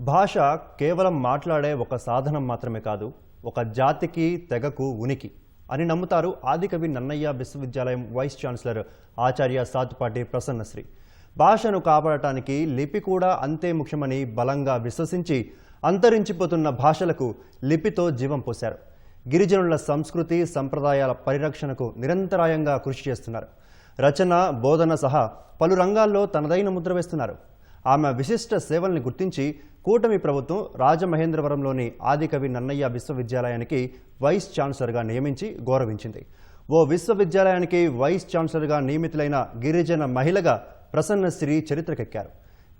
భాష కేవలం మాట్లాడే ఒక సాధనం మాత్రమే కాదు ఒక జాతికి తెగకు ఉనికి అని నమ్ముతారు ఆదికవి నన్నయ్య విశ్వవిద్యాలయం వైస్ ఛాన్సలర్ ఆచార్య సాతుపాటి ప్రసన్నశ్రీ. భాషను కాపాడటానికి లిపి కూడా అంతే ముఖ్యమని బలంగా విశ్వసించి అంతరించిపోతున్న భాషలకు లిపితో జీవం పోశారు. గిరిజనుల సంస్కృతి సంప్రదాయాల పరిరక్షణకు నిరంతరాయంగా కృషి చేస్తున్నారు. రచన బోధన సహా పలు రంగాల్లో తనదైన ముద్ర వేస్తున్నారు. ఆమె విశిష్ట సేవల్ని గుర్తించి కూటమి ప్రభుత్వం రాజమహేంద్రవరంలోని ఆదికవి నన్నయ్య విశ్వవిద్యాలయానికి వైస్ ఛాన్సలర్గా నియమించి గౌరవించింది. ఓ విశ్వవిద్యాలయానికి వైస్ ఛాన్సలర్గా నియమితులైన గిరిజన మహిళగా ప్రసన్నశ్రీ చరిత్రకెక్కారు.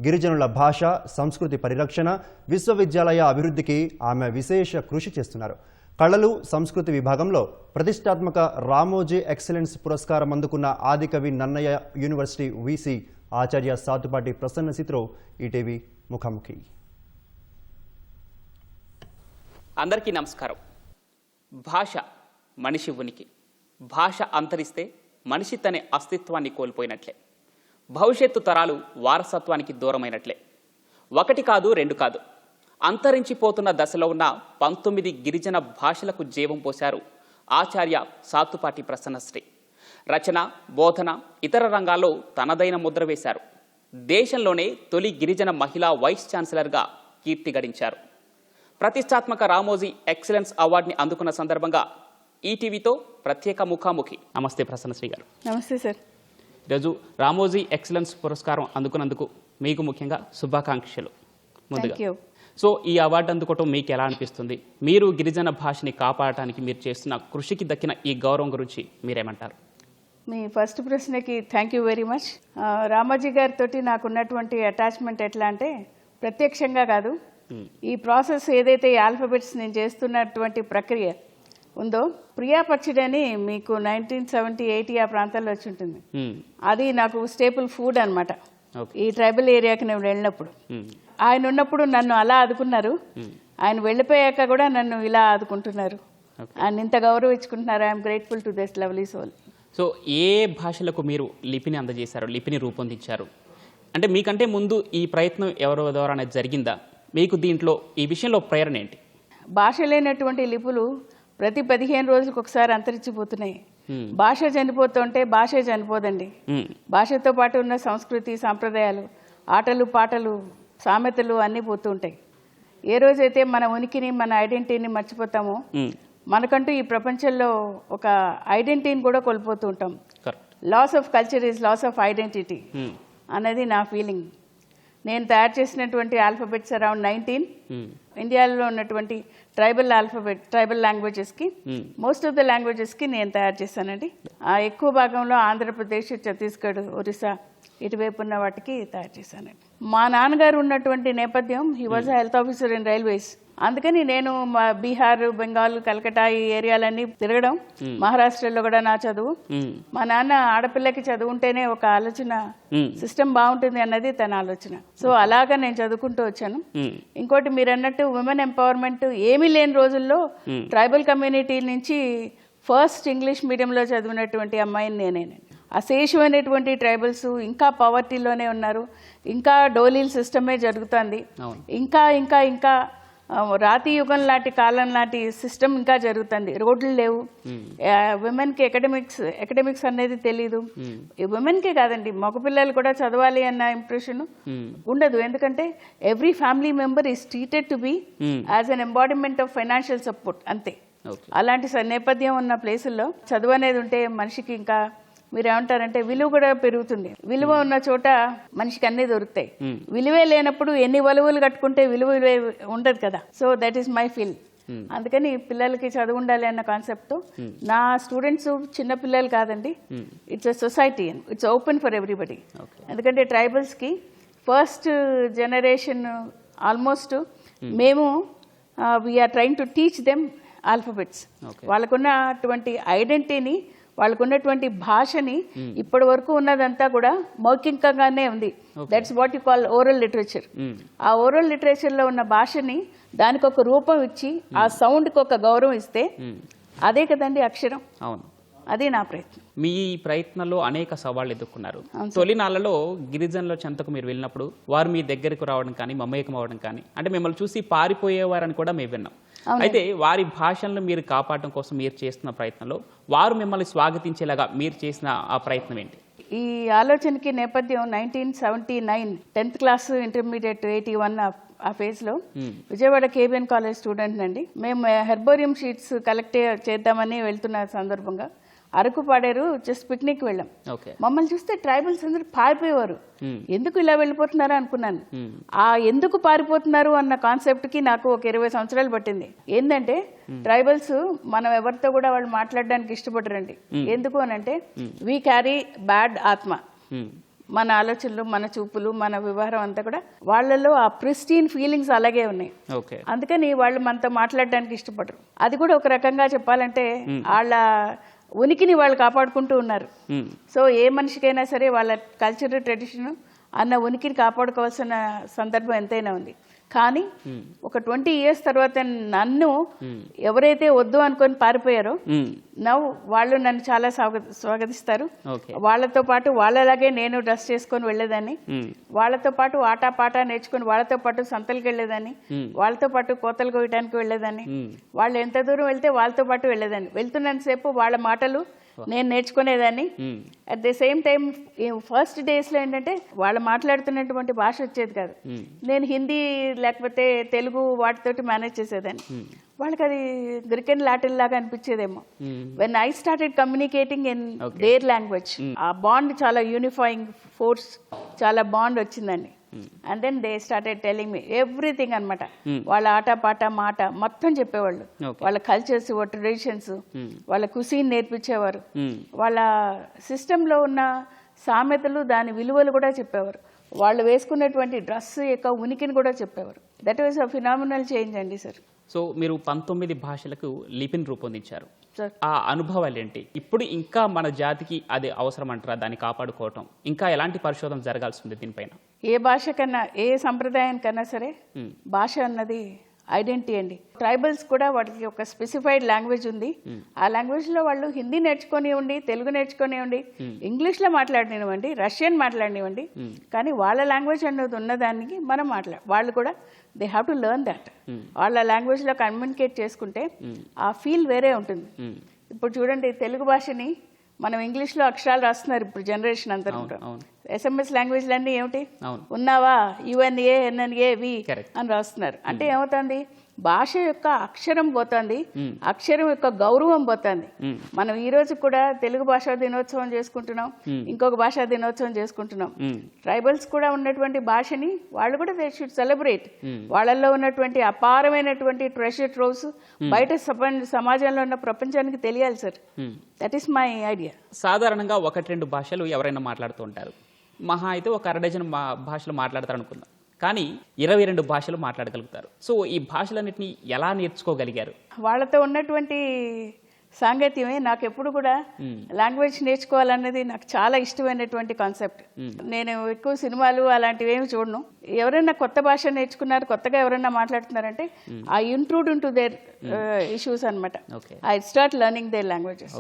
గిరిజనుల భాష సంస్కృతి పరిరక్షణ విశ్వవిద్యాలయ అభివృద్ధికి ఆమె విశేష కృషి చేస్తున్నారు. కళలు సంస్కృతి విభాగంలో ప్రతిష్టాత్మక రామోజీ ఎక్సలెన్స్ పురస్కారం అందుకున్న ఆదికవి నన్నయ్య యూనివర్సిటీ వీసీ ఆచార్య సాతుపాటి ప్రసన్న సిత్రో ఈటీవీ ముఖాముఖి. అందరికీ నమస్కారం. భాష మనిషి ఉనికి. భాష అంతరిస్తే మనిషి తన అస్తిత్వాన్ని కోల్పోయినట్లే. భవిష్యత్తు తరాలు వారసత్వానికి దూరమైనట్లే. ఒకటి కాదు రెండు కాదు. అంతరించిపోతున్న దశలో ఉన్న పంతొమ్మిది గిరిజన భాషలకు జీవం పోశారు ఆచార్య సాతుపాటి ప్రసన్నశ్రీ రచన బోధన ఇతర రంగాల్లో తనదైన ముద్ర వేశారు. దేశంలోనే తొలి గిరిజన మహిళా వైస్ ఛాన్సలర్గా కీర్తి గడించారు. ప్రతిష్టాత్మక రామోజీ ఎక్సలెన్స్ అవార్డుని అందుకున్న సందర్భంగా ఈటీవీతో ప్రత్యేక ముఖాముఖి. నమస్తే ప్రసన్నశ్రీ గారు. నమస్తే సార్. ఈరోజు రామోజీ ఎక్సలెన్స్ పురస్కారం అందుకున్నందుకు మీకు ముఖ్యంగా శుభాకాంక్షలు. ముందుగా సో ఈ అవార్డు అందుకోవటం మీకు ఎలా అనిపిస్తుంది? మీరు గిరిజన భాషని కాపాడటానికి మీరు చేస్తున్న కృషికి దక్కిన ఈ గౌరవం గురించి మీరేమంటారు? మీ ఫస్ట్ ప్రశ్నకి thank you very much Ramoji గారితో నాకు ఉన్నటువంటి అటాచ్మెంట్ ఎట్లా అంటే ప్రత్యక్షంగా కాదు. ఈ ప్రాసెస్ ఏదైతే ఈ ఆల్ఫబెట్స్ నేను చేస్తున్నటువంటి ప్రక్రియ ఉందో ప్రియా పచ్చడి అని మీకు నైన్టీన్ సెవెంటీ ఎయిటీ ఆ ప్రాంతాల్లో వచ్చి ఉంటుంది. మ్మ్. అది నాకు స్టేపుల్ ఫుడ్ అనమాట ఈ ట్రైబల్ ఏరియాకి నేను వెళ్ళినప్పుడు. మ్మ్. ఆయన ఉన్నప్పుడు నన్ను అలా ఆదుకున్నారు. ఆయన వెళ్ళిపోయాక కూడా నన్ను ఇలా ఆదుకుంటున్నారు. ఆయన ఇంత గౌరవించుకుంటున్నారు. I'm grateful to this lovely soul so ఏ భాషలకు మీరు లిపిని అందజేశారు లిపిని రూపొందించారు అంటే మీకంటే ముందు ఈ ప్రయత్నం ఎవరి ద్వారా అనేది జరిగిందా మీకు దీంట్లో ఈ విషయంలో ప్రేరణ ఏంటి భాష లేనటువంటి లిపులు ప్రతి పదిహేను రోజులకు ఒకసారి అంతరించిపోతున్నాయి. భాష చనిపోతుంటే భాషే చనిపోదండి. భాషతో పాటు ఉన్న సంస్కృతి సాంప్రదాయాలు ఆటలు పాటలు సామెతలు అన్నీ పోతూ ఉంటాయి ఏ రోజైతే మన ఉనికిని మన ఐడెంటిటీని మర్చిపోతామో. మనకంటూ ఈ ప్రపంచంలో ఒక ఐడెంటిటీని కూడా కోల్పోతూ ఉంటాం. Loss of culture is loss of identity hmm. అన్నది నా ఫీలింగ్ నేను తయారు చేసినటువంటి ఆల్ఫబెట్స్ అరౌండ్ నైన్టీన్. ఇండియాలో ఉన్నటువంటి ట్రైబల్ ఆల్ఫబెట్ ట్రైబల్ లాంగ్వేజెస్కి. మోస్ట్ ఆఫ్ ద లాంగ్వేజెస్కి నేను తయారు చేశానండి. ఆ ఎక్కువ భాగంలో ఆంధ్రప్రదేశ్ ఛత్తీస్గఢ్ ఒరిస్సా ఇటువైపు ఉన్న వాటికి తయారు చేశానండి. మా నాన్నగారు ఉన్నటువంటి నేపథ్యం he was health officer in railways అందుకని నేను మా బీహార్ బెంగాల్ కలకటా ఈ ఏరియాలన్నీ తిరగడం మహారాష్ట్రలో కూడా నా చదువు. మా నాన్న ఆడపిల్లకి చదువుంటేనే ఒక ఆలోచన. సిస్టమ్ బాగుంటుంది అన్నది తన ఆలోచన. సో అలాగా నేను చదువుకుంటూ వచ్చాను. ఇంకోటి మీరు అన్నట్టు ఉమెన్ ఎంపవర్మెంట్ ఏమీ లేని రోజుల్లో ట్రైబల్ కమ్యూనిటీ నుంచి ఫస్ట్ ఇంగ్లీష్ మీడియంలో చదివినటువంటి అమ్మాయిని నేనేనండి అశేషమైనటువంటి ట్రైబల్స్ ఇంకా పవర్టీలోనే ఉన్నారు. ఇంకా డోలీల సిస్టమే జరుగుతుంది. ఇంకా ఇంకా ఇంకా రాతి యుగం లాంటి కాలం లాంటి సిస్టమ్ ఇంకా జరుగుతుంది. రోడ్లు లేవు. ఉమెన్కి ఎకడమిక్స్ ఎకడమిక్స్ అనేది తెలీదు. ఉమెన్కే కాదండి మగపిల్లలు కూడా చదవాలి అన్న ఇంప్రెషన్ మ్మ్. ఉండదు. ఎందుకంటే every family member is treated to be Hmm. As an embodiment of financial support అంతే. అలాంటి నేపథ్యం ఉన్న ప్లేసుల్లో చదువు అనేది ఉంటే మనిషికి ఇంకా మీరు ఏమంటారంటే విలువ కూడా పెరుగుతుంది. విలువ ఉన్న చోట మనిషికి అన్నీ దొరుకుతాయి. విలువే లేనప్పుడు ఎన్ని వలువలు కట్టుకుంటే విలువ ఉండదు కదా. So that is my feel అందుకని పిల్లలకి చదువు ఉండాలి అన్న కాన్సెప్ట్తో నా స్టూడెంట్స్ చిన్న పిల్లలు కాదండి. It's a society it's open for everybody. ఎందుకంటే ట్రైబల్స్కి ఫస్ట్ జనరేషన్ ఆల్మోస్ట్ మేము we're trying to teach them alphabets Okay. వాళ్ళకున్నటువంటి ఐడెంటిటీని వాళ్ళకున్నటువంటి భాషని ఇప్పటి వరకు ఉన్నదంతా కూడా మౌఖికంగానే ఉంది. That's what you call oral literature. ఆ ఓరల్ లిటరేచర్లో ఉన్న భాషని దానికి ఒక రూపం ఇచ్చి ఆ సౌండ్కి ఒక గౌరవం ఇస్తే అదే కదండి అక్షరం. అవును. అది నా ప్రయత్నం. మీ ఈ ప్రయత్నంలో అనేక సవాళ్ళు ఎదుర్కొన్నారు. తొలినాళ్ళలో గిరిజనుల చెంతకు మీరు వెళ్ళినప్పుడు వారు మీ దగ్గరకు రావడం కానీ మమేకం అవ్వడం కానీ అంటే మిమ్మల్ని చూసి పారిపోయేవారని కూడా మేము విన్నాం. అయితే వారి భాషలను మీరు కాపాడడం కోసం మీరు చేస్తున్న ప్రయత్నంలో వారు మిమ్మల్ని స్వాగతించేలాగా మీరు చేసిన ఆ ప్రయత్నం ఏంటి? ఈ ఆలోచనకి నేపథ్యం nineteen seventy nine tenth class intermediate eighty one ఆ ఫేజ్లో విజయవాడ కేబిఎన్ కాలేజ్ స్టూడెంట్ అండి మేము హెర్బోరియం షీట్స్ కలెక్ట్ చేద్దామని వెళ్తున్న సందర్భంగా అరకు పాడేరు జస్ట్ పిక్నిక్ వెళ్ళాం మమ్మల్ని చూస్తే ట్రైబల్స్ అందరూ పారిపోయేవారు. ఎందుకు ఇలా వెళ్ళిపోతున్నారా అనుకున్నాను. Hmm. ఆ ఎందుకు పారిపోతున్నారు అన్న కాన్సెప్ట్కి నాకు ఒక ఇరవై సంవత్సరాలు పట్టింది. ఏంటంటే ట్రైబల్స్ మనం ఎవరితో కూడా వాళ్ళు మాట్లాడడానికి ఇష్టపడరండి. ఎందుకు అని అంటే వీ క్యారీ బ్యాడ్ ఆత్మ. మన ఆలోచనలు మన చూపులు మన వ్యవహారం అంతా కూడా వాళ్ళలో ఆ ప్రిస్టీన్ ఫీలింగ్స్ అలాగే ఉన్నాయి. అందుకని వాళ్ళు మనతో మాట్లాడడానికి ఇష్టపడరు. అది కూడా ఒక రకంగా చెప్పాలంటే వాళ్ళ ఉనికిని వాళ్ళు కాపాడుకుంటూ ఉన్నారు. ఉమ్, సో ఏ మనిషికైనా సరే వాళ్ళ కల్చర్ ట్రెడిషన్ అన్న ఉనికిని కాపాడుకోవాల్సిన సందర్భం ఎంతైనా ఉంది. కానీ ఒక ట్వంటీ ఇయర్స్ తర్వాత నన్ను ఎవరైతే వద్దు అనుకొని పారిపోయారో నవ్వు వాళ్ళు నన్ను చాలా స్వాగ స్వాగతిస్తారు. వాళ్ళతో పాటు వాళ్ళలాగే నేను డ్రెస్ చేసుకొని వెళ్ళేదాన్ని. వాళ్ళతో పాటు ఆట పాట నేర్చుకుని వాళ్ళతో పాటు సంతలకు వెళ్ళేదాన్ని. వాళ్ళతో పాటు కోతలు కోయటానికి వెళ్ళేదాన్ని. వాళ్ళు ఎంత దూరం వెళ్తే వాళ్ళతో పాటు వెళ్ళేదాన్ని. వెళ్తున్నంతసేపు వాళ్ళ మాటలు నేను నేర్చుకునేదాన్ని. At the same time first డేస్లో ఏంటంటే వాళ్ళు మాట్లాడుతున్నటువంటి భాష వచ్చేది కాదు. నేను హిందీ లేకపోతే తెలుగు వాటితోటి మేనేజ్ చేసేదాన్ని. వాళ్ళకి అది గ్రికెన్ లాటిన్ లాగా అనిపించేదేమో. When I started communicating in their language ఆ బాండ్ చాలా యూనిఫైయింగ్ ఫోర్స్ చాలా బాండ్ వచ్చిందండి. And then they started telling me everything అనమాట వాళ్ళ ఆట పాట మాట మొత్తం చెప్పేవాళ్ళు. వాళ్ళ కల్చర్స్ వాళ్ళ ట్రెడిషన్స్ వాళ్ళ కుసీన్ నేర్పించేవారు. ఉమ్, వాళ్ళ సిస్టంలో ఉన్న సామెతలు దాని విలువలు కూడా చెప్పేవారు. వాళ్ళు వేసుకున్నటువంటి డ్రెస్ యొక్క ఉనికిని కూడా చెప్పేవారు. That was a phenomenal change అండి సార్ సో మీరు పంతొమ్మిది భాషలకు లిపిని రూపొందించారు. సార్ ఆ అనుభవాలు ఏంటి ఇప్పుడు ఇంకా మన జాతికి అది అవసరం అంటారా దాన్ని కాపాడుకోవటం. ఇంకా ఎలాంటి పరిశోధన జరగాల్సి ఉంది దీనిపైన? ఏ భాష కన్నా ఏ సంప్రదాయానికన్నా సరే. భాష అన్నది ఐడెంటిటీ అండి. ట్రైబల్స్ కూడా వాటికి ఒక స్పెసిఫైడ్ లాంగ్వేజ్ ఉంది. ఆ లాంగ్వేజ్లో వాళ్ళు హిందీ నేర్చుకొనివ్వండి తెలుగు నేర్చుకొనివ్వండి ఇంగ్లీష్లో మాట్లాడనివ్వండి రష్యన్ మాట్లాడనివ్వండి కానీ వాళ్ళ లాంగ్వేజ్ అన్నది ఉన్నదానికి మనం మాట్లా వాళ్ళు కూడా they have to learn that వాళ్ళ లాంగ్వేజ్లో కమ్యూనికేట్ చేసుకుంటే ఆ ఫీల్ వేరే ఉంటుంది. ఇప్పుడు చూడండి తెలుగు భాషని మనం ఇంగ్లీష్లో అక్షరాలు రాస్తున్నారు ఇప్పుడు జనరేషన్ అంతా అవును ఎస్ఎంఎస్ లాంగ్వేజ్లు అన్నీ ఏమిటి? ఉన్నావా? UNA NNA V. అని రాస్తున్నారు. అంటే ఏమవుతుంది? భాష యొక్క అక్షరం పోతుంది అక్షరం యొక్క గౌరవం పోతుంది. మనం ఈ రోజు కూడా తెలుగు భాషా దినోత్సవం చేసుకుంటున్నాం ఇంకొక భాషా దినోత్సవం చేసుకుంటున్నాం. ట్రైబల్స్ కూడా ఉన్నటువంటి భాషని వాళ్ళు కూడా దే షుడ్ సెలబ్రేట్ వాళ్ళల్లో ఉన్నటువంటి అపారమైనటువంటి ట్రెషర్ ట్రోవ్స్ బయట సమాజంలో ఉన్న ప్రపంచానికి తెలియాలి sir. That is my idea సాధారణంగా ఒకటి రెండు భాషలు ఎవరైనా మాట్లాడుతూ ఉంటారు. మహా అయితే ఒక అర డజన్ మా భాషలు మాట్లాడతారు అనుకుందాం కానీ ఇరవై రెండు భాషలు మాట్లాడగలుగుతారు. సో ఈ భాషలన్నింటినీ ఎలా నేర్చుకోగలిగారు? వాళ్ళతో ఉన్నటువంటి సాంగత్యమే నాకు ఎప్పుడు కూడా లాంగ్వేజ్ నేర్చుకోవాలన్నది నాకు చాలా ఇష్టమైనటువంటి కాన్సెప్ట్. నేను ఎక్కువ సినిమాలు అలాంటివి ఏమి చూడను. ఎవరైనా కొత్త భాష నేర్చుకున్నారు కొత్తగా ఎవరైనా మాట్లాడుతున్నారంటే I intrude in to their issues అనమాట I start learning their languages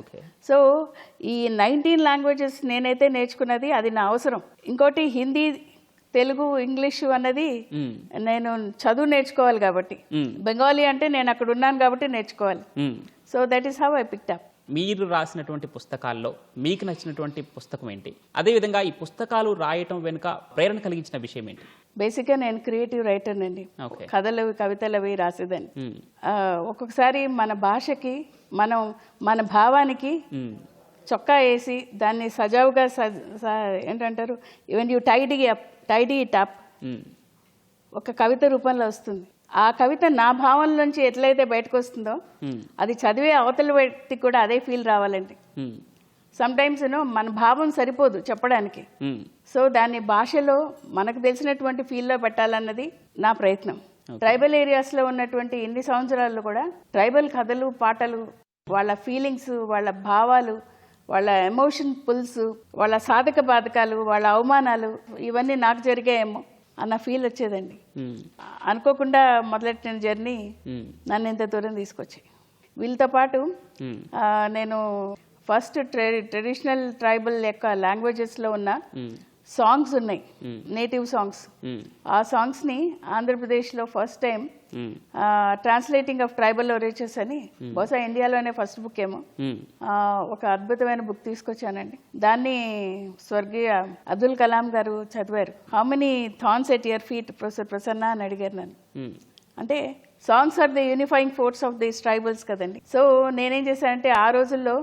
so ఈ నైన్టీన్ లాంగ్వేజెస్ నేనైతే నేర్చుకున్నది అది నా అవసరం. ఇంకోటి హిందీ తెలుగు ఇంగ్లీషు అన్నది నేను చదువు నేర్చుకోవాలి కాబట్టి. బెంగాలీ అంటే నేను అక్కడ ఉన్నాను కాబట్టి నేర్చుకోవాలి. So that is how I picked up మీరు రాసినటువంటి పుస్తకాల్లో మీకు నచ్చినటువంటి పుస్తకం ఏంటి? అదేవిధంగా ఈ పుస్తకాలు రాయటం వెనుక ప్రేరణ కలిగించిన విషయం ఏంటి? బేసిక్గా నేను క్రియేటివ్ రైటర్ అండి. కథలు కవితలు అవి రాసేదాన్ని ఒక్కొక్కసారి మన భాషకి మనం మన భావానికి చొక్కా వేసి దాన్ని సజావుగా ఏంటంటారు? Even you tidy up tidy it up um, ఒక కవిత రూపంలో వస్తుంది. ఆ కవిత నా భావన నుంచి ఎట్లయితే బయటకు వస్తుందో అది చదివే అవతల వ్యక్తికి కూడా అదే ఫీల్ రావాలండి. ఉమ్, సమ్ టైమ్స్ యూనో మన భావం సరిపోదు చెప్పడానికి. సో దాన్ని భాషలో మనకు తెలిసినటువంటి ఫీల్లో పెట్టాలన్నది నా ప్రయత్నం. ట్రైబల్ ఏరియాస్లో ఉన్నటువంటి ఇన్ని సంవత్సరాల్లో కూడా ట్రైబల్ కథలు పాటలు వాళ్ళ ఫీలింగ్స్ వాళ్ళ భావాలు వాళ్ళ ఎమోషన్ పుల్స్ వాళ్ళ సాధక బాధకాలు వాళ్ళ అవమానాలు ఇవన్నీ నాకు జరిగాయేమో అన్న ఫీల్ వచ్చేదండి. ఉమ్, అనుకోకుండా మొదలెట్టిన జర్నీ ఉమ్, నన్ను ఇంత దూరం తీసుకొచ్చాయి. వీళ్ళతో పాటు ఆ, నేను ఫస్ట్ ట్రెడిషనల్ ట్రైబల్ యొక్క లాంగ్వేజెస్లో ఉన్న సాంగ్స్ ఉన్నాయి నేటివ్ సాంగ్స్. ఆ సాంగ్స్ని ఆంధ్రప్రదేశ్లో first time translating of tribal oratures అని బహుశా ఇండియాలోనే ఫస్ట్ బుక్ ఏమో. ఒక అద్భుతమైన బుక్ తీసుకొచ్చానండి. దాన్ని స్వర్గీయ అబ్దుల్ కలాం గారు చదివారు. How many tongues at your feet professor Prasanna అని అడిగారు నన్ను. అంటే songs are the unifying force of this tribals కదండి. సో నేనేం చేశానంటే ఆ రోజుల్లో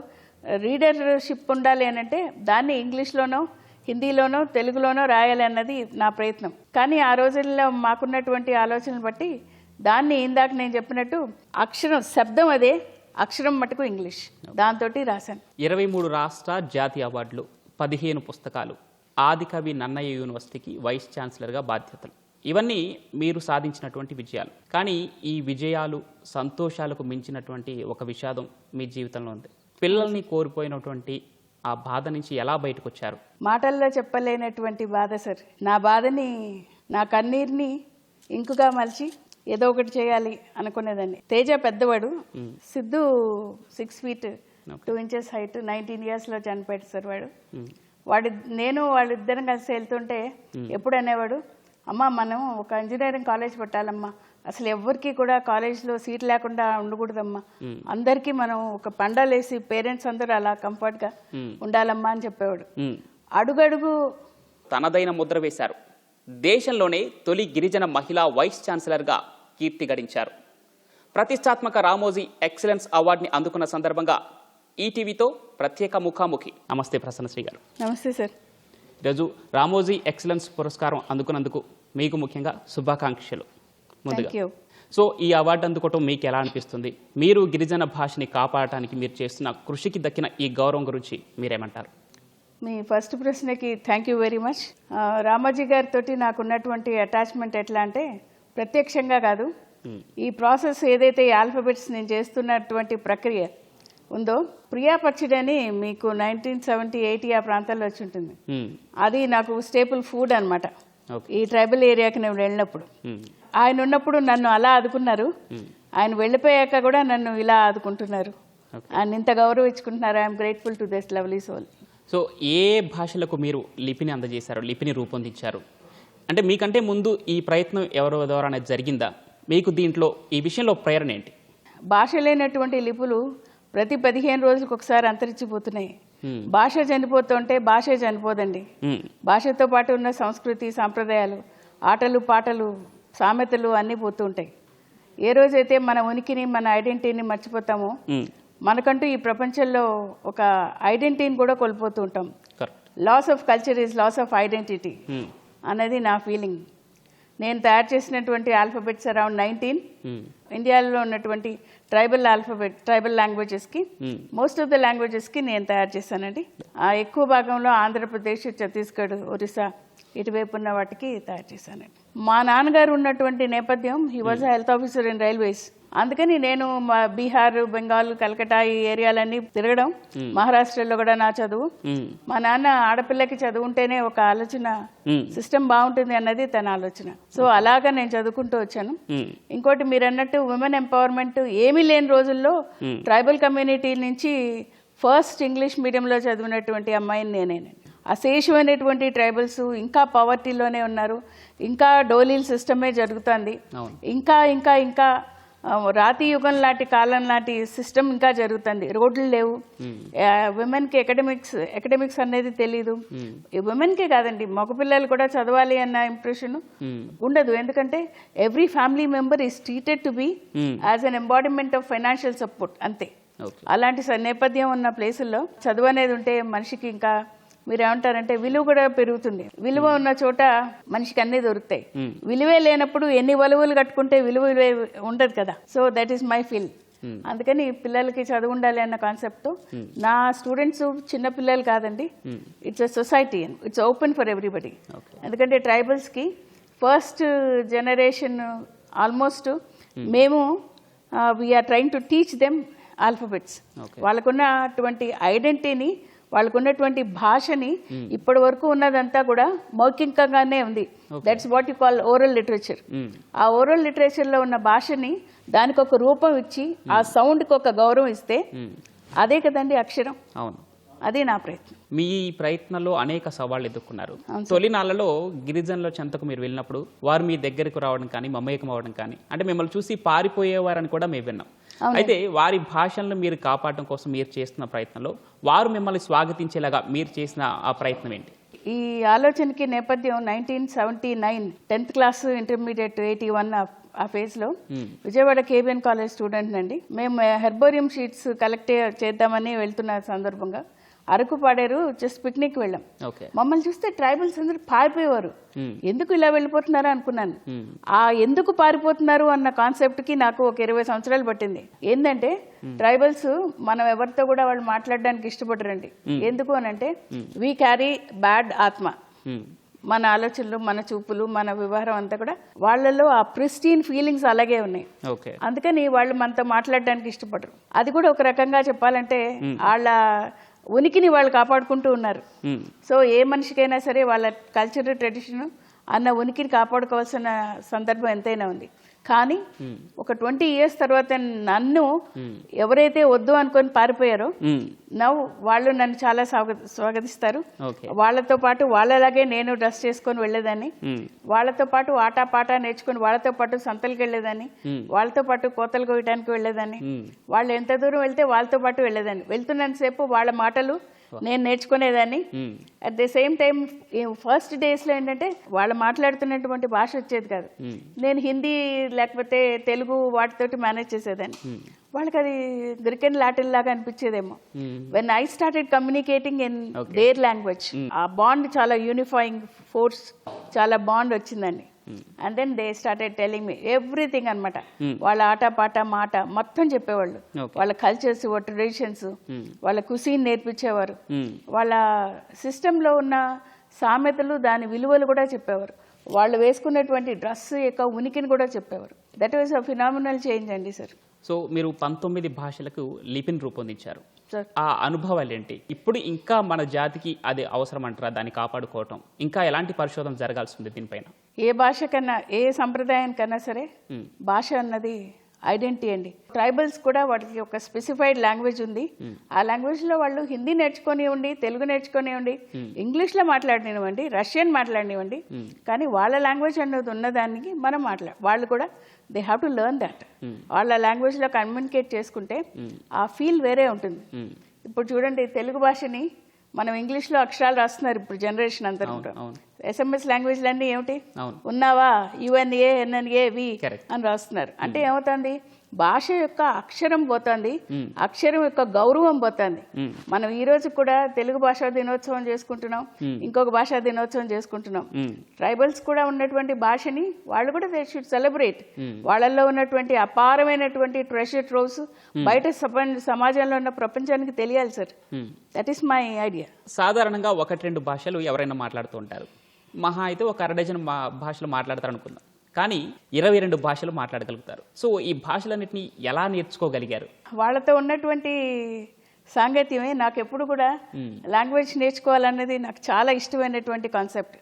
రీడర్షిప్ ఉండాలి అని అంటే దాన్ని ఇంగ్లీష్లోనో హిందీలోనో తెలుగులోనో రాయాలి అన్నది నా ప్రయత్నం. కానీ ఆ రోజుల్లో మాకున్నటువంటి ఆలోచనలు బట్టి దాన్ని ఇందాక నేను చెప్పినట్టు అక్షరం శబ్దం అదే అక్షరం మటుకు ఇంగ్లీష్. దాంతో రాశాను. ఇరవై మూడు రాష్ట్ర జాతీయ అవార్డులు పదిహేను పుస్తకాలు ఆదికవి నన్నయ్య యూనివర్సిటీకి వైస్ ఛాన్సలర్గా బాధ్యతలు. ఇవన్నీ మీరు సాధించినటువంటి విజయాలు. కానీ ఈ విజయాలు సంతోషాలకు మించినటువంటి ఒక విషాదం మీ జీవితంలో ఉంది. పిల్లల్ని కోల్పోయినటువంటి ఆ బాధ నుంచి ఎలా బయటకు వచ్చారు మాటల్లో చెప్పలేనటువంటి బాధ సార్. నా బాధని నా కన్నీరుని ఇంకుగా మలిచి ఏదో ఒకటి చేయాలి అనుకునేదాన్ని. తేజ పెద్దవాడు. Siddhu six feet two inches height nineteen ఇయర్స్లో చనిపోయాడు సార్ వాడు. వాడి నేను వాళ్ళిద్దరం కలిసి వెళ్తుంటే ఎప్పుడు అనేవాడు అమ్మ మనం ఒక ఇంజనీరింగ్ కాలేజ్ పెట్టాలమ్మా. అసలు ఎవరికి కూడా కాలేజ్లో సీట్ లేకుండా ఉండకూడదమ్మా. అందరికీ మనం ఒక పండాలేసి పేరెంట్స్ అందరూ అలా కంఫర్ట్గా ఉండాలమ్మా అని చెప్పేవాడు. అడుగడుగు తనదైన ముద్ర వేశారు. దేశంలోనే తొలి గిరిజన మహిళా వైస్ ఛాన్సలర్గా కీర్తి గడించారు. ప్రతిష్టాత్మక రామోజీ ఎక్సలెన్స్ అవార్డుని అందుకున్న సందర్భంగా ఈటీవీతో ప్రత్యేక ముఖాముఖి. నమస్తే ప్రసన్నశ్రీ గారు. నమస్తే సార్. ఈరోజు రామోజీ ఎక్సలెన్స్ పురస్కారం అందుకున్నందుకు మీకు ముఖ్యంగా శుభాకాంక్షలు. ముందుగా. సో ఈ అవార్డు అందుకోవటం మీకు ఎలా అనిపిస్తుంది? మీరు గిరిజన భాషని కాపాడటానికి మీరు చేస్తున్న కృషికి దక్కిన ఈ గౌరవం గురించి మీరేమంటారు? మీ ఫస్ట్ ప్రశ్నకి thank you very much Ramoji గారితో నాకు ఉన్నటువంటి అటాచ్మెంట్ ఎట్లా అంటే ప్రత్యక్షంగా కాదు. ఈ ప్రాసెస్ ఏదైతే ఆల్ఫబెట్స్ నేను చేస్తున్నటువంటి ప్రక్రియ ఉందో ప్రియా పచ్చడి అని మీకు నైన్టీన్ సెవెంటీ ఎయిటీ ఆ ప్రాంతాల్లో వచ్చి ఉంటుంది. అది నాకు స్టేపుల్ ఫుడ్ అనమాట ఓకే. ఈ ట్రైబల్ ఏరియాకి నేను వెళ్ళినప్పుడు. ఆయన ఉన్నప్పుడు నన్ను అలా ఆదుకున్నారు. ఆయన వెళ్ళిపోయాక కూడా నన్ను ఇలా ఆదుకుంటున్నారు. ఆయన ఇంత గౌరవించుకుంటున్నారు. I'm grateful to this lovely soul so ఏ భాషలకు మీరు లిపిని అందజేశారు? లిపిని రూపొందించారు. అంటే మీకంటే ముందు ఈ ప్రయత్నం ఎవరి ద్వారా జరిగిందా? మీకు దీంట్లో ఈ విషయంలో ప్రేరణ ఏంటి? భాష లేనటువంటి లిపులు ప్రతి పదిహేను రోజులకు ఒకసారి అంతరించిపోతున్నాయి. Hmm. భాష చనిపోతుంటే భాషే చనిపోదండి. ఉమ్, భాషతో పాటు ఉన్న సంస్కృతి సాంప్రదాయాలు ఆటలు పాటలు సామెతలు అన్నీ పోతూ ఉంటాయి ఏ రోజైతే మన ఉనికిని మన ఐడెంటిటీని మర్చిపోతామో మనకంటూ ఈ ప్రపంచంలో ఒక ఐడెంటిటీని కూడా కోల్పోతూ ఉంటాం loss of culture is loss of identity అనేది నా ఫీలింగ్ నేను తయారు చేసినటువంటి ఆల్ఫబెట్స్ అరౌండ్ నైన్టీన్ ఇండియాలో ఉన్నటువంటి ట్రైబల్ ఆల్ఫబెట్ ట్రైబల్ లాంగ్వేజెస్కి. మోస్ట్ ఆఫ్ ద లాంగ్వేజెస్కి నేను తయారు చేశానండి. ఆ ఎక్కువ భాగంలో ఆంధ్రప్రదేశ్ ఛత్తీస్గఢ్ ఒరిస్సా ఇటువైపు ఉన్న వాటికి తయారు చేశానండి. మా నాన్నగారు ఉన్నటువంటి నేపథ్యం he was health officer in railways అందుకని నేను మా బీహార్ బెంగాల్ కలకటా ఈ ఏరియాలన్నీ తిరగడం మహారాష్ట్రలో కూడా నా చదువు. ఉమ్, మా నాన్న ఆడపిల్లకి చదువుంటేనే ఒక ఆలోచన సిస్టమ్ బాగుంటుంది అన్నది తన ఆలోచన. సో అలాగా నేను చదువుకుంటూ వచ్చాను. ఇంకోటి మీరు అన్నట్టు ఉమెన్ ఎంపవర్మెంట్ ఏమీ లేని రోజుల్లో ట్రైబల్ కమ్యూనిటీ నుంచి ఫస్ట్ ఇంగ్లీష్ మీడియంలో చదివినటువంటి అమ్మాయిని నేనేనండి. అశేషమైనటువంటి ట్రైబల్స్ ఇంకా పవర్టీలోనే ఉన్నారు. ఇంకా డోలీల సిస్టమే జరుగుతుంది. ఇంకా ఇంకా ఇంకా రాతి యుగం లాంటి కాలం లాంటి సిస్టమ్ ఇంకా జరుగుతుంది. రోడ్లు లేవు. విమెన్కి ఎకడమిక్స్ ఎకడమిక్స్ అనేది తెలీదు. ఈ విమెన్కే కాదండి మగపిల్లలు కూడా చదవాలి అన్న ఇంప్రెషన్ ఉండదు. ఎందుకంటే every family member is treated to be as an embodiment of financial support అంతే. అలాంటి నేపథ్యం ఉన్న ప్లేసుల్లో చదువు అనేది ఉంటే మనిషికి ఇంకా మీరు ఏమంటారంటే విలువ కూడా పెరుగుతుంది. విలువ ఉన్న చోట మనిషికి అన్నీ దొరుకుతాయి. విలువే లేనప్పుడు ఎన్ని వలువలు కట్టుకుంటే విలువ ఉండదు కదా. So that is my feel అందుకని పిల్లలకి చదువు ఉండాలి అన్న కాన్సెప్ట్తో నా స్టూడెంట్స్ చిన్న పిల్లలు కాదండి. It's a society it's open for everybody. ఎందుకంటే ట్రైబల్స్కి ఫస్ట్ జనరేషన్ ఆల్మోస్ట్ మేము. We're trying to teach them alphabets Okay. వాళ్ళకున్నటువంటి ఐడెంటిటీని వాళ్ళకున్నటువంటి భాషని ఇప్పటి వరకు ఉన్నదంతా కూడా మౌఖికంగానే ఉంది. That's what you call oral literature ఆ ఓరల్ లిటరేచర్లో ఉన్న భాషని దానికి ఒక రూపం ఇచ్చి ఆ సౌండ్కి ఒక గౌరవం ఇస్తే అదే కదండి అక్షరం. అవును. అదే నా ప్రయత్నం. మీ ఈ ప్రయత్నంలో అనేక సవాళ్ళు ఎదుర్కొన్నారు. తొలినాళ్ళలో గిరిజనుల చెంతకు మీరు వెళ్ళినప్పుడు వారు మీ దగ్గరకు రావడం కానీ మమేకం అవ్వడం కానీ అంటే మిమ్మల్ని చూసి పారిపోయేవారని కూడా మేము విన్నాం. అయితే వారి భాషలను మీరు కాపాడడం కోసం మీరు చేస్తున్న ప్రయత్నంలో వారు మిమ్మల్ని స్వాగతించేలాగా మీరు చేసిన ఆ ప్రయత్నం ఏంటి? ఈ ఆలోచనకి నేపథ్యం nineteen seventy nine tenth class intermediate eighty one ఆ ఫేజ్లో విజయవాడ కేబిఎన్ కాలేజ్ స్టూడెంట్ అండి మేము హెర్బోరియం షీట్స్ కలెక్ట్ చేద్దామని వెళ్తున్న సందర్భంగా అరకు పాడేరు జస్ట్ పిక్నిక్ వెళ్ళాం మమ్మల్ని చూస్తే ట్రైబల్స్ అందరూ పారిపోయేవారు. ఎందుకు ఇలా వెళ్ళిపోతున్నారు అనుకున్నాను. ఆ ఎందుకు పారిపోతున్నారు అన్న కాన్సెప్ట్కి నాకు ఒక ఇరవై సంవత్సరాలు పట్టింది. ఏంటంటే ట్రైబల్స్ మనం ఎవరితో కూడా వాళ్ళు మాట్లాడడానికి ఇష్టపడరండి. ఎందుకు అని అంటే వీ క్యారీ బ్యాడ్ ఆత్మ. మన ఆలోచనలు మన చూపులు మన వ్యవహారం అంతా కూడా వాళ్ళలో ఆ ప్రిస్టీన్ ఫీలింగ్స్ అలాగే ఉన్నాయి. అందుకని వాళ్ళు మనతో మాట్లాడడానికి ఇష్టపడరు. అది కూడా ఒక రకంగా చెప్పాలంటే వాళ్ళ ఉనికిని వాళ్ళు కాపాడుకుంటూ ఉన్నారు. ఉమ్, సో ఏ మనిషికైనా సరే వాళ్ళ కల్చర్ ట్రెడిషన్ అన్న ఉనికిని కాపాడుకోవాల్సిన సందర్భం ఎంతైనా ఉంది. కానీ ఒక ట్వంటీ ఇయర్స్ తర్వాత నన్ను ఎవరైతే వద్దు అనుకొని పారిపోయారో నవ్వు వాళ్ళు నన్ను చాలా స్వాగ స్వాగతిస్తారు. వాళ్ళతో పాటు వాళ్ళలాగే నేను డ్రెస్ చేసుకొని వెళ్ళేదాన్ని. వాళ్ళతో పాటు ఆటా పాట నేర్చుకుని వాళ్ళతో పాటు సంతలకు వెళ్ళేదాన్ని. వాళ్ళతో పాటు కోతలు కోయటానికి వెళ్ళేదాన్ని. వాళ్ళు ఎంత దూరం వెళ్తే వాళ్ళతో పాటు వెళ్ళేదాన్ని. వెళ్తున్నంతసేపు వాళ్ళ మాటలు నేను నేర్చుకునేదాన్ని. At the same time first డేస్లో ఏంటంటే వాళ్ళు మాట్లాడుతున్నటువంటి భాష వచ్చేది కాదు. నేను హిందీ లేకపోతే తెలుగు వాటితోటి మేనేజ్ చేసేదాన్ని. వాళ్ళకి అది గ్రికెన్ లాటిన్ లాగా అనిపించేదేమో. When I started communicating in their language ఆ బాండ్ చాలా యూనిఫైయింగ్ ఫోర్స్ చాలా బాండ్ వచ్చిందండి. And then they started telling me everything అనమాట వాళ్ళ ఆట పాట మాట మొత్తం చెప్పేవాళ్ళు. వాళ్ళ కల్చర్స్ వాళ్ళ ట్రెడిషన్స్ వాళ్ళ కుసీన్ నేర్పించేవారు. ఉమ్, వాళ్ళ సిస్టంలో ఉన్న సామెతలు దాని విలువలు కూడా చెప్పేవారు. వాళ్ళు వేసుకున్నటువంటి డ్రెస్ యొక్క ఉనికిని కూడా చెప్పేవారు. That was a phenomenal change అండి సార్ సో మీరు పంతొమ్మిది భాషలకు లిపిని రూపొందించారు. ఆ అనుభవాలు ఏంటి ఇప్పుడు ఇంకా మన జాతికి అది అవసరం అంటారా దాన్ని కాపాడుకోవటం. ఇంకా ఎలాంటి పరిశోధన జరగాల్సి ఉంది దీనిపైన? ఏ భాష కన్నా ఏ సంప్రదాయానికన్నా సరే భాష అన్నది ఐడెంటిటీ అండి. ట్రైబల్స్ కూడా వాటికి ఒక స్పెసిఫైడ్ లాంగ్వేజ్ ఉంది. ఆ లాంగ్వేజ్లో వాళ్ళు హిందీ నేర్చుకొనివ్వండి తెలుగు నేర్చుకొనివ్వండి ఇంగ్లీష్లో మాట్లాడనివ్వండి రష్యన్ మాట్లాడనివ్వండి. కానీ వాళ్ళ లాంగ్వేజ్ అన్నది ఉన్నదానికి మనం మాట్లా వాళ్ళు కూడా they have to learn that వాళ్ళ లాంగ్వేజ్లో కమ్యూనికేట్ చేసుకుంటే ఆ ఫీల్ వేరే ఉంటుంది. ఇప్పుడు చూడండి తెలుగు భాషని మనం ఇంగ్లీష్లో అక్షరాలు రాస్తున్నారు ఇప్పుడు జనరేషన్ అంతా ఎస్ఎంఎస్ లాంగ్వేజ్లన్నీ ఏమిటి? అవును. ఉన్నావా? UNA NNA V. అని రాస్తున్నారు. అంటే ఏమవుతుంది? భాష యొక్క అక్షరం పోతుంది అక్షరం యొక్క గౌరవం పోతుంది. మనం ఈ రోజు కూడా తెలుగు భాషా దినోత్సవం చేసుకుంటున్నాం ఇంకొక భాషా దినోత్సవం చేసుకుంటున్నాం. ట్రైబల్స్ కూడా ఉన్నటువంటి భాషని వాళ్ళు కూడా దే షుడ్ సెలబ్రేట్ వాళ్ళల్లో ఉన్నటువంటి అపారమైనటువంటి ట్రెషర్ ట్రోవ్స్ బయట సమాజంలో ఉన్న ప్రపంచానికి తెలియాలి sir. That is my idea సాధారణంగా ఒకటి రెండు భాషలు ఎవరైనా మాట్లాడుతూ ఉంటారు. మహా అయితే ఒక అరడజన్ భాషలు మాట్లాడతారు అనుకుందాం కానీ ఇరవై రెండు భాషలు మాట్లాడగలుగుతారు. సో ఈ భాషలన్నింటినీ ఎలా నేర్చుకోగలిగారు? వాళ్ళతో ఉన్నటువంటి సాంగత్యమే నాకు ఎప్పుడు కూడా లాంగ్వేజ్ నేర్చుకోవాలన్నది నాకు చాలా ఇష్టమైనటువంటి కాన్సెప్ట్.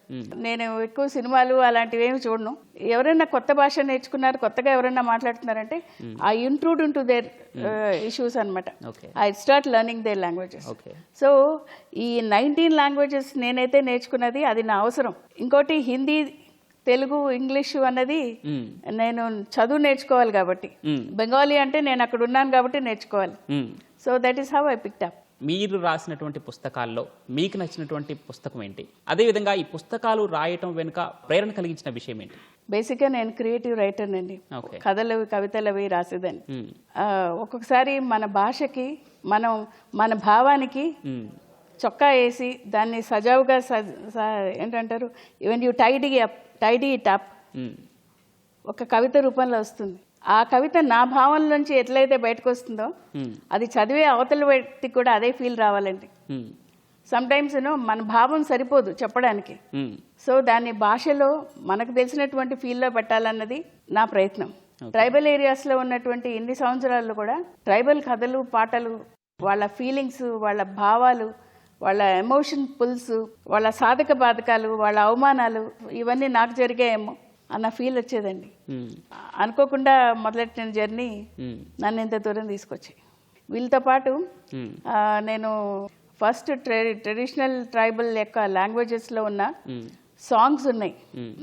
నేను ఎక్కువ సినిమాలు అలాంటివి ఏమి చూడను. ఎవరైనా కొత్త భాష నేర్చుకున్నారు కొత్తగా ఎవరైనా మాట్లాడుతున్నారంటే I intrude in to their issues అనమాట I start learning their languages. So ఈ నైన్టీన్ లాంగ్వేజెస్ నేనైతే నేర్చుకున్నది అది నా అవసరం. ఇంకోటి హిందీ తెలుగు ఇంగ్లీషు అన్నది నేను చదువు నేర్చుకోవాలి కాబట్టి. బెంగాలీ అంటే నేను అక్కడ ఉన్నాను కాబట్టి నేర్చుకోవాలి. So that is how I picked up మీరు రాసినటువంటి పుస్తకాల్లో మీకు నచ్చినటువంటి పుస్తకం ఏంటి? అదేవిధంగా ఈ పుస్తకాలు రాయటం వెనుక ప్రేరణ కలిగించిన విషయం ఏంటి? బేసిక్గా నేను క్రియేటివ్ రైటర్ అండి. కథలు కవితలు అవి రాసేదాన్ని. ఒక్కొక్కసారి మన భాషకి మనం మన భావానికి చొక్కా వేసి దాన్ని సజావుగా ఏంటంటారు? Even you tidy up tidy it up ఒక కవిత రూపంలో వస్తుంది. ఆ కవిత నా భావం నుంచి ఎట్లయితే బయటకు వస్తుందో అది చదివే అవతల వ్యక్తికి కూడా అదే ఫీల్ రావాలండి. ఉమ్, సమ్ టైమ్స్ మన భావం సరిపోదు చెప్పడానికి. సో దాన్ని భాషలో మనకు తెలిసినటువంటి ఫీల్లో పెట్టాలన్నది నా ప్రయత్నం. ట్రైబల్ ఏరియాస్లో ఉన్నటువంటి ఇన్ని సంవత్సరాల్లో కూడా ట్రైబల్ కథలు పాటలు వాళ్ళ ఫీలింగ్స్ వాళ్ళ భావాలు వాళ్ళ ఎమోషన్ పుల్స్ వాళ్ళ సాధక బాధకాలు వాళ్ళ అవమానాలు ఇవన్నీ నాకు జరిగాయేమో అన్న ఫీల్ వచ్చేదండి ఉమ్, అనుకోకుండా మొదలెట్టిన జర్నీ ఉమ్, నన్ను ఇంత దూరం తీసుకొచ్చాయి వీళ్ళతో పాటు. ఆ, నేను ఫస్ట్ ట్రెడిషనల్ ట్రైబల్ యొక్క లాంగ్వేజెస్లో ఉన్న. సాంగ్స్ ఉన్నాయి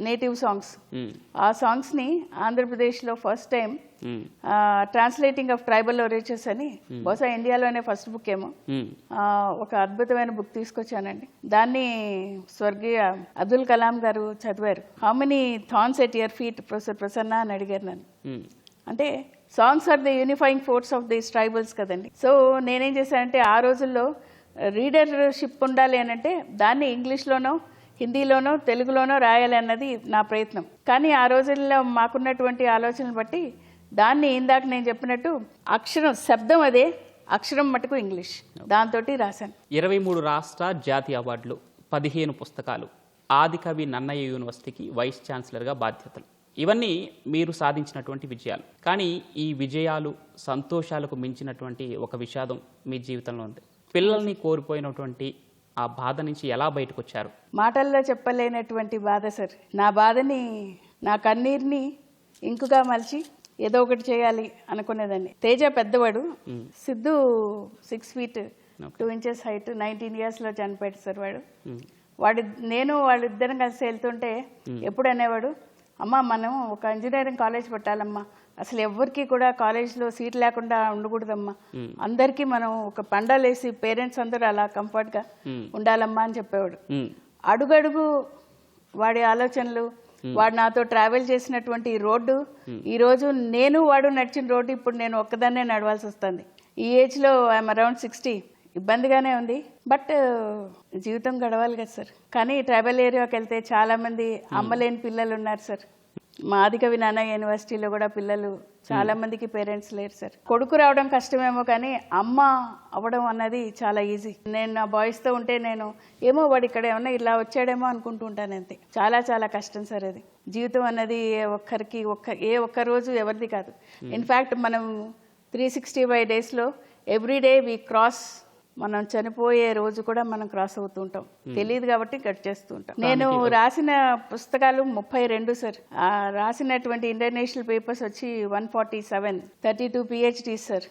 నేటివ్ సాంగ్స్. ఆ సాంగ్స్ని ఆంధ్రప్రదేశ్లో first time. Translating of tribal oratures అని బహుశా ఇండియాలోనే ఫస్ట్ బుక్ ఏమో. ఒక అద్భుతమైన బుక్ తీసుకొచ్చానండి. దాన్ని స్వర్గీయ అబ్దుల్ కలాం గారు చదివారు. How many tongues at your feet professor Prasanna అని అడిగారు నన్ను. అంటే songs are the unifying force of this tribals కదండి. సో నేనేం చేశానంటే ఆ రోజుల్లో రీడర్షిప్ ఉండాలి అని అంటే దాన్ని ఇంగ్లీష్లోనో హిందీలోనో తెలుగులోనో రాయాలి అన్నది నా ప్రయత్నం. కానీ ఆ రోజుల్లో మాకున్నటువంటి ఆలోచనలు బట్టి దాన్ని ఇందాక నేను చెప్పినట్టు అక్షరం శబ్దం అదే అక్షరం మటుకు ఇంగ్లీష్. దాంతో రాశాను. ఇరవై మూడు రాష్ట్ర జాతీయ అవార్డులు పదిహేను పుస్తకాలు ఆదికవి నన్నయ్య యూనివర్సిటీకి వైస్ ఛాన్సలర్గా బాధ్యతలు. ఇవన్నీ మీరు సాధించినటువంటి విజయాలు. కానీ ఈ విజయాలు సంతోషాలకు మించినటువంటి ఒక విషాదం మీ జీవితంలో ఉంది. పిల్లల్ని కోల్పోయినటువంటి ఆ బాధ నుంచి ఎలా బయటకు వచ్చారు మాటల్లో చెప్పలేనటువంటి బాధ సార్. నా బాధని నా కన్నీరుని ఇంకుగా మలిచి ఏదో ఒకటి చేయాలి అనుకునేదాన్ని. తేజ పెద్దవాడు. Siddhu six feet two inches height nineteen ఇయర్స్లో చనిపోయాడు సార్ వాడు. వాడి నేను వాళ్ళిద్దరం కలిసి వెళ్తుంటే ఎప్పుడు అనేవాడు అమ్మ మనం ఒక ఇంజనీరింగ్ కాలేజ్ పెట్టాలమ్మా అసలు ఎవరికి కూడా కాలేజ్లో సీట్ లేకుండా ఉండకూడదమ్మా. అందరికీ మనం ఒక పండాలేసి పేరెంట్స్ అందరూ అలా కంఫర్ట్గా ఉండాలమ్మా అని చెప్పేవాడు. అడుగడుగు వాడి ఆలోచనలు వాడు నాతో ట్రావెల్ చేసినటువంటి ఈ రోడ్డు ఈ రోజు నేను వాడు నడిచిన రోడ్డు ఇప్పుడు నేను ఒక్కదాన్నే నడవాల్సి వస్తుంది. ఈ ఏజ్లో ఐఎమ్ అరౌండ్ సిక్స్టీ. ఇబ్బందిగానే ఉంది. బట్ జీవితం గడవాలి కదా సార్. కానీ ట్రైబల్ ఏరియాకి వెళ్తే చాలా మంది అమ్మలేని పిల్లలు ఉన్నారు సార్. మా ఆదికవి నాన్న యూనివర్సిటీలో కూడా పిల్లలు చాలా మందికి పేరెంట్స్ లేరు సార్. కొడుకు రావడం కష్టమేమో కానీ అమ్మ అవ్వడం అన్నది చాలా ఈజీ. నేను నా బాయ్స్తో ఉంటే నేను ఏమో వాడు ఇక్కడ ఏమన్నా ఇలా వచ్చాడేమో అనుకుంటూ ఉంటాను అంతే. చాలా చాలా కష్టం సార్ అది. జీవితం అన్నది ఏ ఒక్కరికి ఒక్క ఏ ఒక్క రోజు ఎవరిది కాదు. ఇన్ఫ్యాక్ట్ మనం త్రీ సిక్స్టీ ఫైవ్ డేస్లో ఎవ్రీ డే వీ క్రాస్ మనం చనిపోయే రోజు కూడా మనం క్రాస్ అవుతూ ఉంటాం తెలియదు కాబట్టి కట్ చేస్తూ ఉంటాం. నేను రాసిన పుస్తకాలు ముప్పై రెండు సార్. రాసినటువంటి ఇంటర్నేషనల్ పేపర్స్ వచ్చి one forty seven thirty two PhD sir.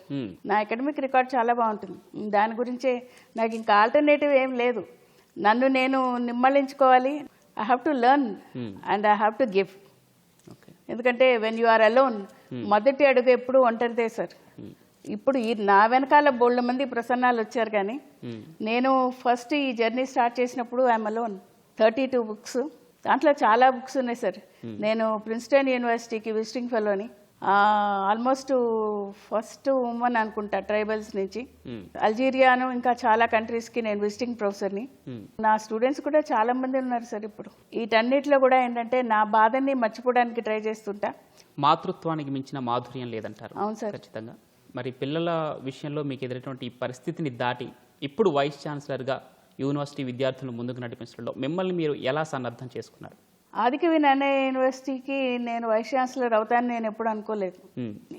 నా అకాడమిక్ రికార్డ్ చాలా బాగుంటుంది. దాని గురించే నాకు ఇంకా ఆల్టర్నేటివ్ ఏం లేదు. నన్ను నేను నిమ్మళించుకోవాలి I have to learn and I have to give okay. ఎందుకంటే వెన్ యు ఆర్ అలోన్ మొదటి అడుగు ఎప్పుడు ఒంటరిదే సార్. ఇప్పుడు ఈ నా వెనకాల బోళ్ళ మంది ప్రసన్నాలు వచ్చారు కానీ నేను ఫస్ట్ ఈ జర్నీ స్టార్ట్ చేసినప్పుడు I'm alone. Thirty two books. దాంట్లో చాలా బుక్స్ ఉన్నాయి సార్. నేను ప్రిన్స్టన్ యూనివర్సిటీకి విజిటింగ్ ఫెలోని ఆల్మోస్ట్ ఫస్ట్ ఉమెన్ అనుకుంటా ట్రైబల్స్ నుంచి. అల్జీరియాను ఇంకా చాలా కంట్రీస్కి నేను విజిటింగ్ ప్రొఫెసర్ని. నా స్టూడెంట్స్ కూడా చాలా మంది ఉన్నారు సార్ ఇప్పుడు. వీటన్నిటిలో కూడా ఏంటంటే నా బాధని మర్చిపోవడానికి ట్రై చేస్తుంటా. మాతృత్వానికి మించిన మాధుర్యం లేదంటారు. అవును సార్. ఖచ్చితంగా. మరి పిల్లల విషయంలో మీకు ఎదురైనటువంటి ఈ పరిస్థితిని దాటి ఇప్పుడు వైస్ ఛాన్సలర్గా యూనివర్సిటీ విద్యార్థులను ముందుకు నడిపించడంలో మిమ్మల్ని మీరు ఎలా సన్నద్ధం చేసుకున్నారు ఆదికవి నాన్న యూనివర్సిటీకి నేను వైస్ ఛాన్సలర్ అవుతానని నేను ఎప్పుడు అనుకోలేదు.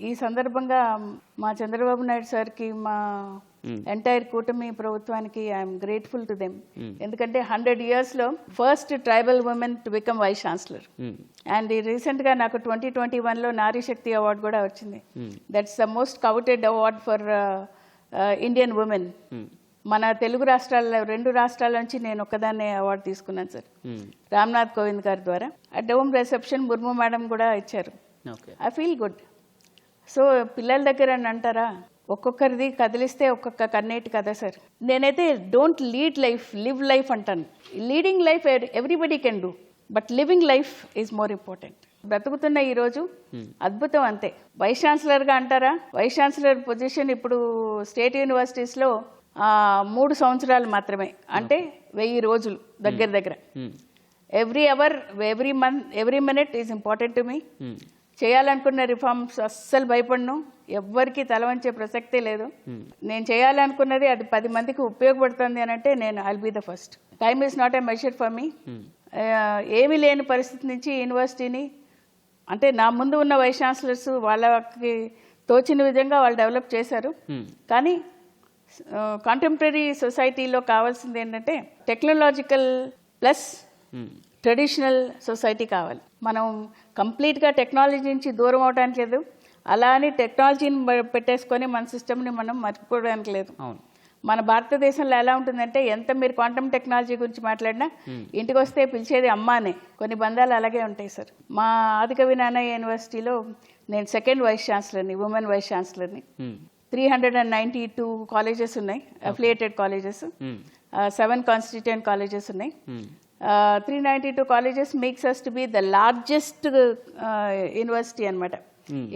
ఈ సందర్భంగా మా చంద్రబాబు నాయుడు సార్కి మా ఎంటైర్ కూటమి ప్రభుత్వానికి ఐఎమ్ గ్రేట్ఫుల్ టు దెమ్ ఎందుకంటే హండ్రెడ్ ఇయర్స్లో first tribal women to become vice chancellor. And రీసెంట్గా నాకు ట్వంటీ ట్వంటీ వన్లో నారీ శక్తి అవార్డు కూడా వచ్చింది that's the most coveted award for Indian women. మన తెలుగు రాష్ట్రాల రెండు రాష్ట్రాల నుంచి నేను ఒక్కదాన్నే అవార్డు తీసుకున్నాను సార్. రామ్నాథ్ కోవింద్ గారి ద్వారా ఆ డోమ్ రిసెప్షన్ ముర్ము మేడం కూడా ఇచ్చారు okay I feel good so పిల్లల దగ్గర అని అంటారా ఒక్కొక్కరిది కదిలిస్తే ఒక్కొక్క కన్నేటి కదా సార్. నేనైతే don't lead life live life అంటాను. Leading life everybody can do but living life is more important బ్రతుకుతున్న ఈ రోజు అద్భుతం అంతే. వైస్ ఛాన్సలర్గా అంటారా? వైస్ ఛాన్సలర్ పొజిషన్ ఇప్పుడు స్టేట్ యూనివర్సిటీస్లో మూడు సంవత్సరాలు మాత్రమే. అంటే వెయ్యి రోజులు దగ్గర దగ్గర. మ్మ్. Every hour every month every minute is important to me. చేయాలనుకున్న రిఫార్మ్స్ అస్సలు భయపడను. ఎవ్వరికి తల వంచే ప్రసక్తే లేదు. నేను చేయాలనుకున్నది అది పది మందికి ఉపయోగపడుతుంది అని అంటే నేను I'll be the first time is not a measure for me ఏమీ లేని పరిస్థితి నుంచి యూనివర్సిటీని అంటే నా ముందు ఉన్న వైస్ ఛాన్సలర్స్ వాళ్ళకి తోచిన విధంగా వాళ్ళు డెవలప్ చేశారు. మ్మ్. కానీ కాంటెంపరీ సొసైటీలో కావాల్సింది ఏంటంటే టెక్నాలజికల్ ప్లస్. ట్రెడిషనల్ సొసైటీ కావాలి. మనం కంప్లీట్గా టెక్నాలజీ నుంచి దూరం అవడానికి లేదు. అలా అని టెక్నాలజీని పెట్టేసుకొని మన సిస్టమ్ని మనం మర్చిపోవడానికి లేదు. అవును. మన భారతదేశంలో ఎలా ఉంటుందంటే ఎంత మీరు క్వాంటమ్ టెక్నాలజీ గురించి మాట్లాడినా ఇంటికి వస్తే పిలిచేది అమ్మానే. కొన్ని బంధాలు అలాగే ఉంటాయి సార్. మా ఆదికవి నాన్నయ్య యూనివర్సిటీలో నేను సెకండ్ వైస్ ఛాన్సలర్ని women vice ఛాన్సలర్ని three hundred and ninety two colleges ఉన్నాయి affiliated colleges seven constituent colleges ఉన్నాయి. Three ninety two colleges makes us to be the largest university అనమాట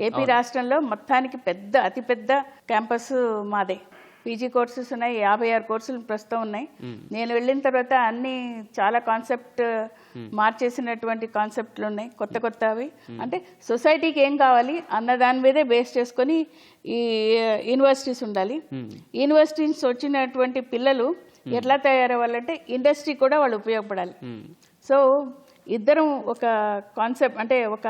ఏపీ రాష్ట్రంలో మొత్తానికి పెద్ద అతిపెద్ద క్యాంపస్ మాదే. పీజీ కోర్సెస్ ఉన్నాయి యాభై ఆరు కోర్సులు ప్రస్తుతం ఉన్నాయి. నేను వెళ్ళిన తర్వాత అన్ని చాలా కాన్సెప్ట్ మార్చేసినటువంటి కాన్సెప్ట్లు ఉన్నాయి కొత్త కొత్తవి. అంటే సొసైటీకి ఏం కావాలి అన్న దాని మీదే బేస్ చేసుకొని ఈ యూనివర్సిటీస్ ఉండాలి. యూనివర్సిటీస్ వచ్చినటువంటి పిల్లలు ఎట్లా తయారవ్వాలంటే ఇండస్ట్రీ కూడా వాళ్ళు ఉపయోగపడాలి. సో ఇద్దరం ఒక కాన్సెప్ట్ అంటే ఒక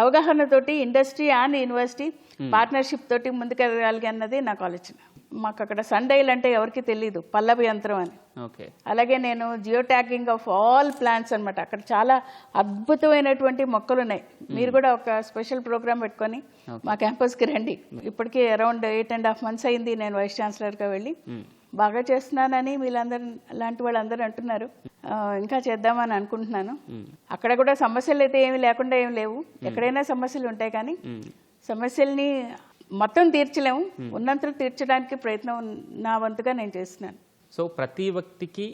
అవగాహనతోటి ఇండస్ట్రీ అండ్ యూనివర్సిటీ పార్ట్నర్షిప్ తోటి ముందుకెళ్ళాలి అన్నది నాకు ఆలోచన మాకు అక్కడ సండైల్ అంటే ఎవరికి తెలియదు పల్లవి యంత్రం అని. అలాగే నేను geo tagging of all plants అన్నమాట. అక్కడ చాలా అద్భుతమైనటువంటి మొక్కలు ఉన్నాయి మీరు కూడా ఒక స్పెషల్ ప్రోగ్రామ్ పెట్టుకొని మా క్యాంపస్కి రండి. ఇప్పటికీ around eight and half months అయింది నేను వైస్ ఛాన్సలర్గా వెళ్ళి. బాగా చేస్తున్నానని వీళ్ళందరూ లాంటి వాళ్ళందరూ అంటున్నారు. ఇంకా చేద్దామని అనుకుంటున్నాను. అక్కడ కూడా సమస్యలు అయితే ఏమి లేకుండా ఏమి లేవు. ఎక్కడైనా సమస్యలు ఉంటాయి కానీ సమస్యల్ని మొత్తం తీర్చలేము. ఉన్నంతలో తీర్చడానికి ప్రయత్నం నా వంతుగా నేను చేస్తున్నాను. సో ప్రతి వ్యక్తికి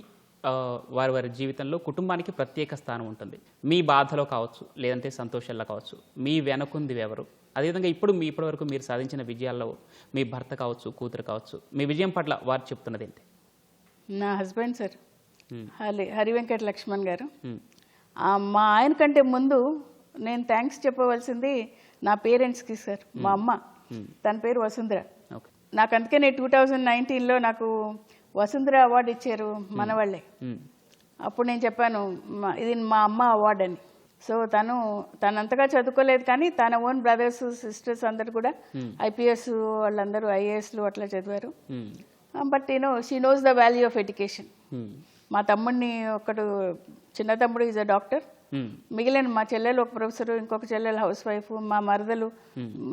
వారి వారి జీవితంలో కుటుంబానికి ప్రత్యేక స్థానం ఉంటుంది. మీ బాధలో కావచ్చు లేదంటే సంతోషాల్లో కావచ్చు మీ వెనకుంది ఎవరు? అదేవిధంగా ఇప్పుడు మీ ఇప్పటివరకు మీరు సాధించిన విజయాల్లో మీ భర్త కావచ్చు కూతురు కావచ్చు మీ విజయం పట్ల వారు చెప్తున్నది ఏంటి? నా husband sir Hmm. Hari Hari Venkata Lakshman garu. ఆ, మా ఆయన కంటే ముందు నేను థ్యాంక్స్ చెప్పవలసింది నా పేరెంట్స్కి సార్ మా అమ్మ. తన పేరు వసుంధర. నాకు అందుకనే టూ థౌజండ్ నైన్టీన్లో నాకు వసుంధర అవార్డు ఇచ్చారు మన వాళ్ళే అప్పుడు నేను చెప్పాను "మా- ఇది మా అమ్మ అవార్డు అని. సో తను తను అంతగా చదువుకోలేదు కానీ తన ఓన్ బ్రదర్స్ సిస్టర్స్ అందరు కూడా ఐపీఎస్ వాళ్ళందరూ ఐఏఎస్లు అట్లా చదివారు. But you know she knows the value of education మా తమ్ముడిని ఒకడు చిన్న తమ్ముడు ఈజ్ అ డాక్టర్ మిగిలిన మా చెల్లెలు ఒక ప్రొఫెసర్ ఇంకొక చెల్లెలు హౌస్ వైఫ్ మా మరదలు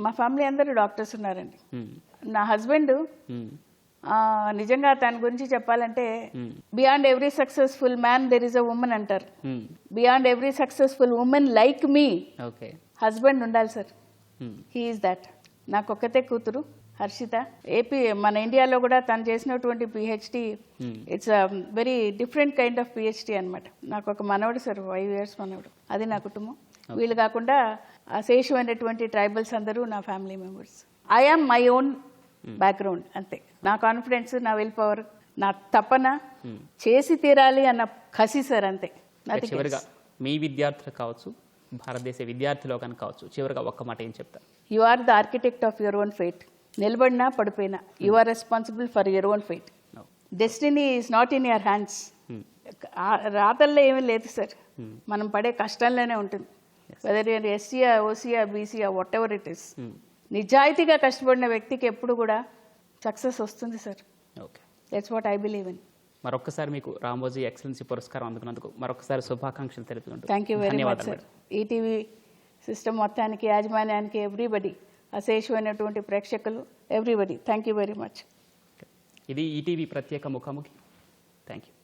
మా ఫ్యామిలీ అందరూ డాక్టర్స్ ఉన్నారండి. ఉమ్, నా హస్బెండ్ నిజంగా తన గురించి చెప్పాలంటే beyond every successful man there is a women అంటారు. Beyond every successful women like me okay husband ఉండాలి సార్. హీఈస్ దాట్ నాకు ఒక్కతే కూతురు హర్షిత. ఏపీ మన ఇండియాలో కూడా తను చేసినటువంటి PhD it's very different kind of PhD అన్నమాట. నాకు ఒక మనవడు సార్ ఫైవ్ ఇయర్స్ మనవడు. అది నా కుటుంబం. వీళ్ళు కాకుండా అశేషమైనటువంటి ట్రైబల్స్ అందరూ నా family members. I am my own background అంతే. నా కాన్ఫిడెన్స్ నా విల్ పవర్ నా తపన చేసి తీరాలి అన్న కసి సార్ అంతే. చివరిగా మీ విద్యార్థులు కావచ్చు భారతదేశ విద్యార్థి లోకానికి కావచ్చు చివరిగా ఒక్క మాట ఏం చెప్తారు? You are the architect of your own fate నిలబడినా పడిపోయినా you are responsible for your own fate. Destiny is not in your hands రాతల్లో ఏమీ లేదు సార్. మనం పడే కష్టంలోనే ఉంటుంది. వెదర్ యూర్ ఎస్సీఆ ఓసీఆ బీసీఆ వాట్ ఎవర్ ఇట్ ఇస్ నిజాయితీగా కష్టపడిన వ్యక్తికి ఎప్పుడు కూడా సక్సెస్ వస్తుంది sir. Okay. That's what I believe in మరొకసారి మీకు రామోజీ ఎక్సలెన్సీ పురస్కారం అందుకున్నందుకు మరొకసారి శుభాకాంక్షలు తెలుపుకుంటూ thank you very much sir ETV system మొత్తానికి యాజమాన్యానికి ఎవ్రీబడి అశేషమైనటువంటి ప్రేక్షకులు everybody thank you very much ఇది ఈటీవీ ప్రత్యేక ముఖాముఖి. Thank you